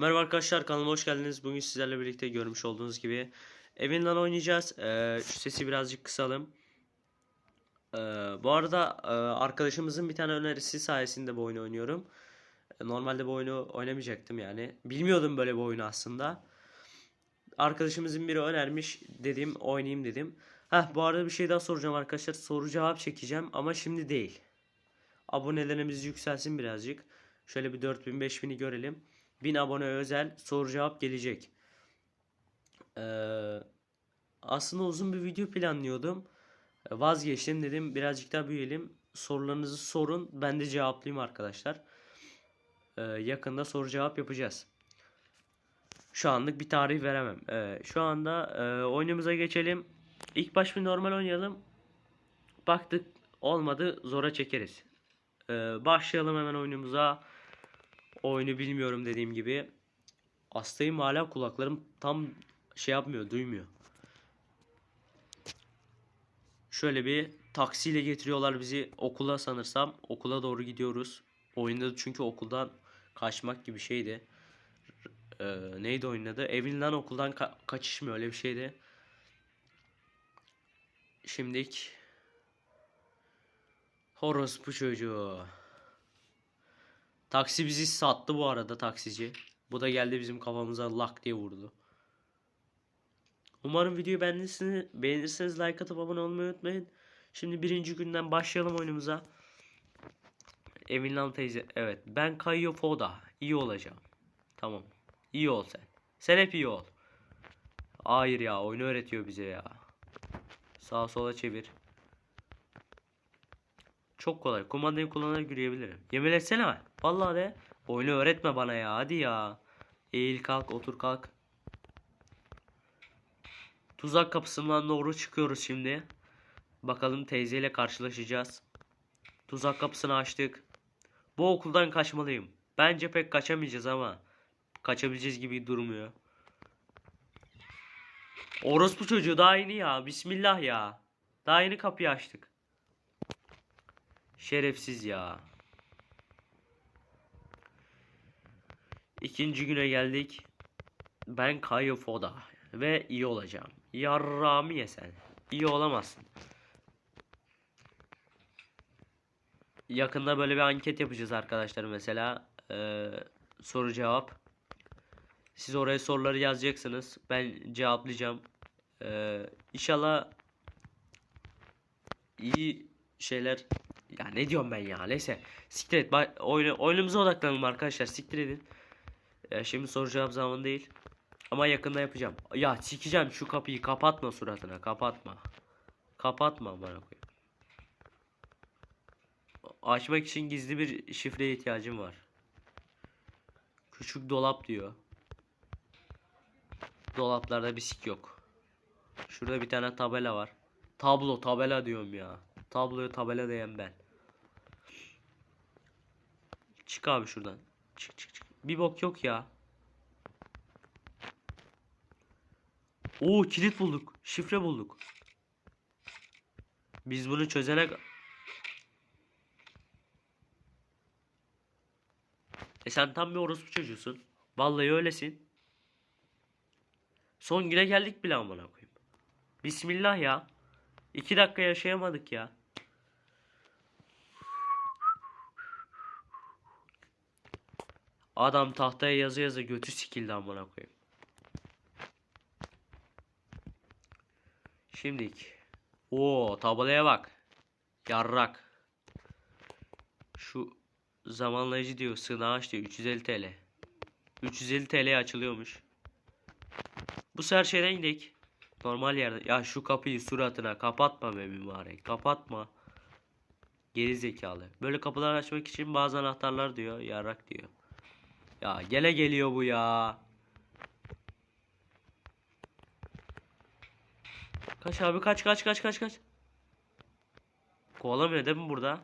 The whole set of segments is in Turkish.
Merhaba arkadaşlar kanalıma hoş geldiniz. Bugün sizlerle birlikte görmüş olduğunuz gibi evinden oynayacağız. Ee, şu sesi birazcık kısalım. Ee, bu arada e, arkadaşımızın bir tane önerisi sayesinde bu oyunu oynuyorum. E, Normalde bu oyunu oynamayacaktım yani. Bilmiyordum böyle bir oyunu aslında. Arkadaşımızın biri önermiş dedim oynayayım dedim. Heh bu arada bir şey daha soracağım arkadaşlar. Soru cevap çekeceğim ama şimdi değil. Abonelerimiz yükselsin birazcık. Şöyle bir 4000 5000'i görelim. 1000 abone özel soru cevap gelecek. Ee, aslında uzun bir video planlıyordum. Ee, Vazgeçtim dedim birazcık daha büyüyelim. Sorularınızı sorun ben de cevaplayayım arkadaşlar. Ee, yakında soru cevap yapacağız. Şu anlık bir tarih veremem. Ee, şu anda e, oyunumuza geçelim. İlk baş bir normal oynayalım. Baktık olmadı zora çekeriz. Ee, başlayalım hemen oyunumuza. Oyunu bilmiyorum dediğim gibi. Hastayım hala kulaklarım tam şey yapmıyor, duymuyor. Şöyle bir taksiyle getiriyorlar bizi okula sanırsam. Okula doğru gidiyoruz. Oyunda çünkü okuldan kaçmak gibi şeydi. Ee, neydi oyunun? Evinden okuldan ka- kaçış mı öyle bir şeydi. Şimdilik Horospu çocuğu. Taksi bizi sattı bu arada taksici. Bu da geldi bizim kafamıza lak diye vurdu. Umarım videoyu beğenirsiniz, beğenirseniz like atıp abone olmayı unutmayın. Şimdi birinci günden başlayalım oyunumuza. Eminlan teyze. Evet. Ben Kayo Foda. İyi olacağım. Tamam. İyi ol sen. Sen hep iyi ol. Hayır ya. Oyunu öğretiyor bize ya. Sağa sola çevir. Çok kolay. Kumandayı kullanarak yürüyebilirim. Yemin etsene ben. Vallahi de. Oyunu öğretme bana ya. Hadi ya. Eğil kalk otur kalk. Tuzak kapısından doğru çıkıyoruz şimdi. Bakalım teyzeyle karşılaşacağız. Tuzak kapısını açtık. Bu okuldan kaçmalıyım. Bence pek kaçamayacağız ama. Kaçabileceğiz gibi durmuyor. Orospu çocuğu daha yeni ya. Bismillah ya. Daha yeni kapıyı açtık. Şerefsiz ya. İkinci güne geldik. Ben Kayo Foda ve iyi olacağım. Yarrağımı yesen. İyi olamazsın. Yakında böyle bir anket yapacağız arkadaşlar mesela. Ee, soru cevap. Siz oraya soruları yazacaksınız. Ben cevaplayacağım. Ee, inşallah iyi şeyler ya ne diyorum ben ya neyse siktir et oyunu, oyunumuza odaklanalım arkadaşlar siktir edin Ee, şimdi soru cevap zamanı değil. Ama yakında yapacağım. Ya sikeceğim şu kapıyı. Kapatma suratına. Kapatma. Kapatma bana koyayım. Açmak için gizli bir şifreye ihtiyacım var. Küçük dolap diyor. Dolaplarda bir sik yok. Şurada bir tane tabela var. Tablo tabela diyorum ya. Tabloya tabela diyen ben. Çık abi şuradan. Çık çık çık. Bir bok yok ya. Oo kilit bulduk. Şifre bulduk. Biz bunu çözene ka- E sen tam bir orospu çocuğusun. Vallahi öylesin. Son güne geldik bile amına koyayım. Bismillah ya. İki dakika yaşayamadık ya. Adam tahtaya yazı yazı götü sikildi amına koyayım. Şimdilik. Oo tabelaya bak. Yarrak. Şu zamanlayıcı diyor sığınağı aç diyor 350 TL. 350 TL'ye açılıyormuş. Bu sefer şeyden gidelim. Normal yerde. Ya şu kapıyı suratına kapatma be mübarek. Kapatma. Geri zekalı. Böyle kapılar açmak için bazı anahtarlar diyor. Yarrak diyor. Ya gele geliyor bu ya. Kaç abi kaç kaç kaç kaç kaç. Kovalamıyor değil mi burada?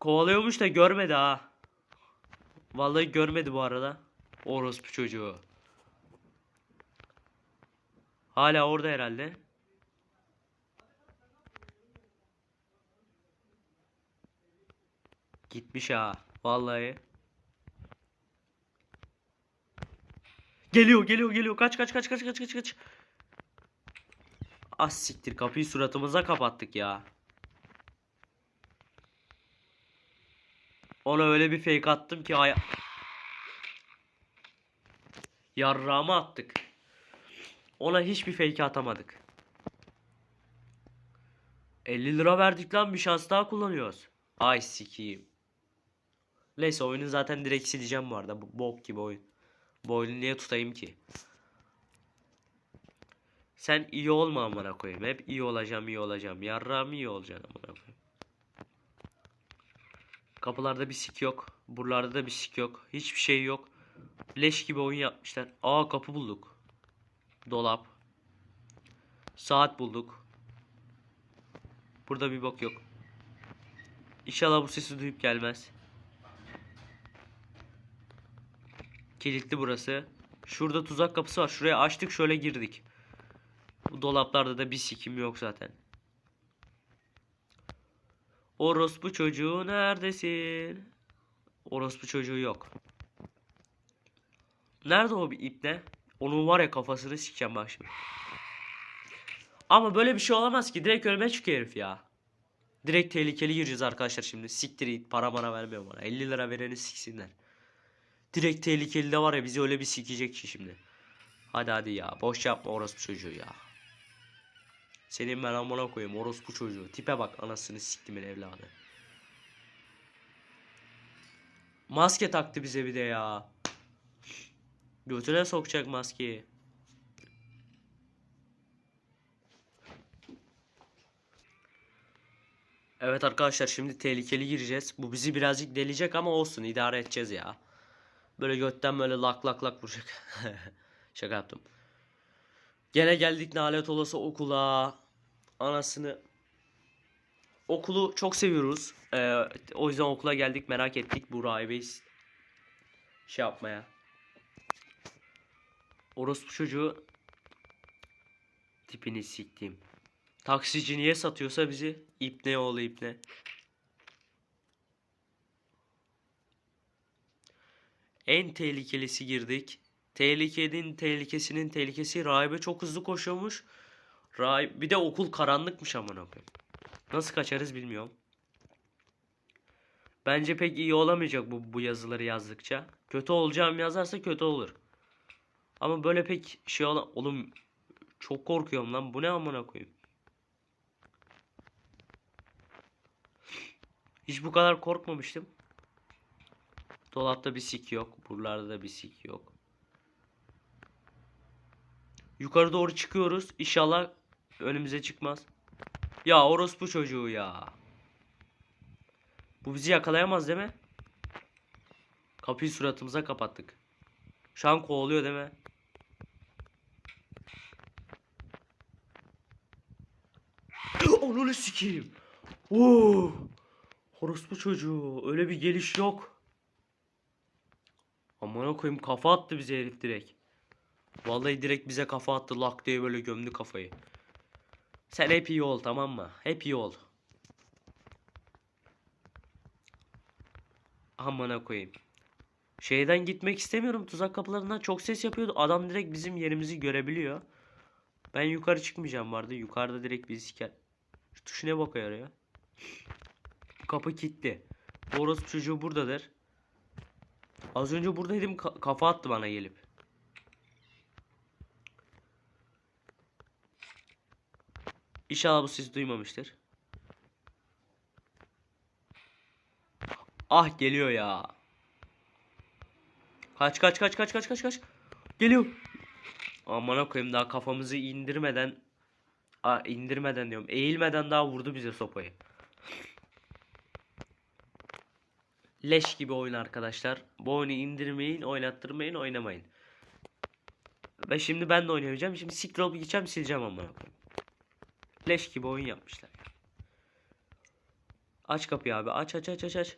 Kovalıyormuş da görmedi ha. Vallahi görmedi bu arada. Orospu çocuğu. Hala orada herhalde. Gitmiş ha. Vallahi. Geliyor geliyor geliyor. Kaç kaç kaç kaç kaç kaç kaç. Az siktir kapıyı suratımıza kapattık ya. Ona öyle bir fake attım ki aya... Yarrağımı attık. Ona hiçbir fake atamadık. 50 lira verdik lan bir şans daha kullanıyoruz. Ay sikiyim. Neyse oyunu zaten direkt sileceğim bu arada. Bok gibi oyun. Bu oyunu niye tutayım ki? Sen iyi olma amına koyayım. Hep iyi olacağım, iyi olacağım. Yarrağım iyi olacaksın amına koyayım. Kapılarda bir sik yok. Buralarda da bir sik yok. Hiçbir şey yok. Leş gibi oyun yapmışlar. Aa kapı bulduk. Dolap. Saat bulduk. Burada bir bok yok. İnşallah bu sesi duyup gelmez. Kilitli burası. Şurada tuzak kapısı var. Şuraya açtık şöyle girdik. Bu dolaplarda da bir sikim yok zaten. Orospu çocuğu neredesin? Orospu çocuğu yok. Nerede o bir ipne? Onun var ya kafasını sikeceğim bak şimdi. Ama böyle bir şey olamaz ki. Direkt ölüme çıkıyor herif ya. Direkt tehlikeli gireceğiz arkadaşlar şimdi. Siktir it. Para bana vermiyor bana. 50 lira vereni siksinler. Direkt tehlikeli de var ya bizi öyle bir sikecek ki şimdi. Hadi hadi ya. Boş yapma orospu çocuğu ya. Senin ben amına koyayım orospu çocuğu. Tipe bak anasını siktimin evladı. Maske taktı bize bir de ya. Götüne sokacak maskeyi. Evet arkadaşlar şimdi tehlikeli gireceğiz. Bu bizi birazcık deleyecek ama olsun idare edeceğiz ya. Böyle götten böyle lak lak lak vuracak. Şaka yaptım. Gene geldik nalet olası okula. Anasını. Okulu çok seviyoruz. Ee, o yüzden okula geldik merak ettik bu rahibeyi şey yapmaya. Orospu çocuğu tipini siktim. Taksici niye satıyorsa bizi ipne oğlu ipne. En tehlikelisi girdik. Tehlikenin tehlikesinin tehlikesi rahibe çok hızlı koşuyormuş. Rahip bir de okul karanlıkmış amına koyayım. Nasıl kaçarız bilmiyorum. Bence pek iyi olamayacak bu bu yazıları yazdıkça. Kötü olacağım yazarsa kötü olur. Ama böyle pek şey ola oğlum çok korkuyorum lan. Bu ne amına koyayım? Hiç bu kadar korkmamıştım. Dolapta bir sik yok. Buralarda da bir sik yok. Yukarı doğru çıkıyoruz. İnşallah önümüze çıkmaz. Ya orospu çocuğu ya. Bu bizi yakalayamaz değil mi? Kapıyı suratımıza kapattık. Şu an kovalıyor değil mi? Onu sikeyim. Oo. Orospu çocuğu. Öyle bir geliş yok. Aman koyayım kafa attı bize herif direkt. Vallahi direkt bize kafa attı lak diye böyle gömdü kafayı. Sen hep iyi ol tamam mı? Hep iyi ol. Amına koyayım. Şeyden gitmek istemiyorum. Tuzak kapılarından çok ses yapıyordu. Adam direkt bizim yerimizi görebiliyor. Ben yukarı çıkmayacağım vardı. Yukarıda direkt bizi siker. Şu tuş ne boka yarıyor? Kapı kilitli. Boros çocuğu buradadır. Az önce buradaydım ka- kafa attı bana gelip. İnşallah bu sizi duymamıştır. Ah geliyor ya. Kaç kaç kaç kaç kaç kaç kaç. Geliyor. Aman koyayım daha kafamızı indirmeden Aa, indirmeden diyorum. Eğilmeden daha vurdu bize sopayı. Leş gibi oyun arkadaşlar. Bu oyunu indirmeyin, oynattırmayın, oynamayın. Ve şimdi ben de oynayacağım. Şimdi siktir olup gideceğim sileceğim koyayım. Leş gibi oyun yapmışlar. ya. Aç kapıyı abi. Aç aç aç aç aç.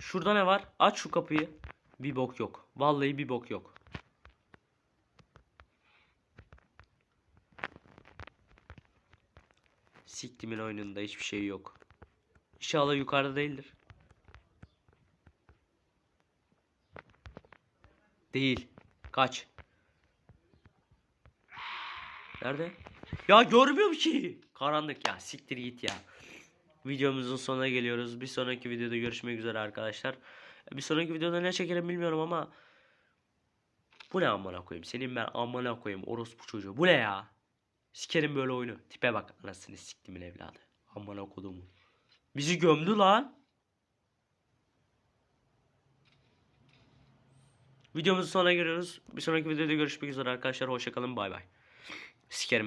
Şurada ne var? Aç şu kapıyı. Bir bok yok. Vallahi bir bok yok. Siktimin oyununda hiçbir şey yok. İnşallah yukarıda değildir. Değil. Kaç. Nerede? Ya görmüyorum ki. Karanlık ya. Siktir git ya. Videomuzun sonuna geliyoruz. Bir sonraki videoda görüşmek üzere arkadaşlar. Bir sonraki videoda ne çekerim bilmiyorum ama bu ne amına koyayım? Senin ben amına koyayım orospu çocuğu. Bu ne ya? Sikerim böyle oyunu. Tipe bak anasını siktimin evladı. Amına kodumu. Bizi gömdü lan. Videomuzun sonuna geliyoruz. Bir sonraki videoda görüşmek üzere arkadaşlar. Hoşçakalın. Bay bay. Sikerim.